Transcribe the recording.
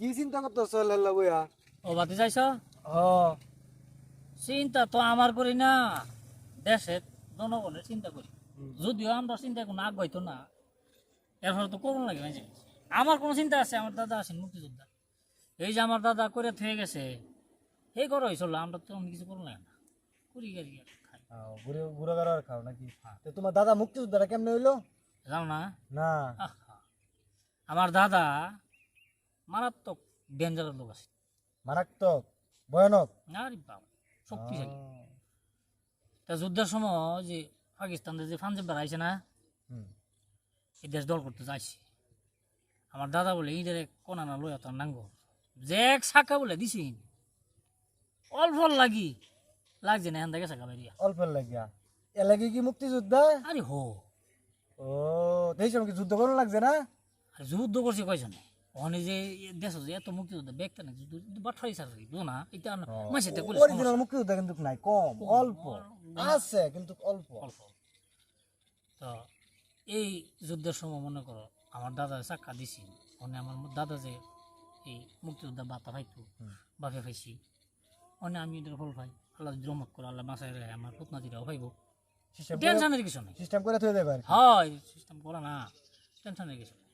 কি চিন্তা করতেছ লাল্লা বইয়া? ও বাতি চাইছ? হ। চিন্তা তো আমার করি না। দেশের জনগণের চিন্তা করি। যদিও আমরা চিন্তা কোনো আগ হইতো না। এরপরে তো করুন লাগে মাঝে। আমার কোনো চিন্তা আছে? আমার দাদা আছেন মুক্তিযোদ্ধা। এই যে আমার দাদা করে থয়ে গেছে এই করো হয়েছিল আমরা তো কিছু করুন লাগে না। করি গাড়ি খাই। ঘুরে ঘুরে বেড়ার খাও নাকি? তো তোমার দাদা মুক্তিযোদ্ধারা কেমনে হইল? যাও না? না। আমার দাদা মারাত্মক ডেঞ্জারের লোক আছে। মারাত্মক ভয়ানক। আরে বাবা শক্তিশালী। তা যুদ্ধের সময় যে পাকিস্তানের যে পাঞ্জাব বেড়াইছে না। এই দেশ দল করতে যাইছে। আমার দাদা বলে ঈদের কোনা না লইয়া তার নাঙ্গ যে এক শাখা বলে দিছি অল্প লাগি লাগছে না এখান থেকে শাখা বেরিয়া। অল্পের লাগিয়া। এলাকি কি মুক্তিযোদ্ধা? আরে হো। ও সময় কি যুদ্ধ করুন লাগছে না? যুদ্ধ করছে কয়জনে? ওখানে যে দেশ যে এত মুক্তিযোদ্ধা ব্যক্তি না বাঠাই সার না এটা মাসে তো অরিজিনাল মুক্তিযোদ্ধা কিন্তু নাই কম অল্প আছে কিন্তু অল্প। অল্প। তো এই যুদ্ধের সময় মনে করো আমার দাদা চাক্কা দিছি মানে আমার দাদা যে এই মুক্তিযোদ্ধা বাতা পাইতো বাপে পাইছি মানে আমি এদের ফল পাই আল্লাহ রহমত করে আল্লাহ মাসায় রেখে আমার পুতনাদিরাও পাইব টেনশনের কিছু নাই। সিস্টেম করে থয়ে দেবে হয় সিস্টেম করা না টেনশনের কিছু নাই।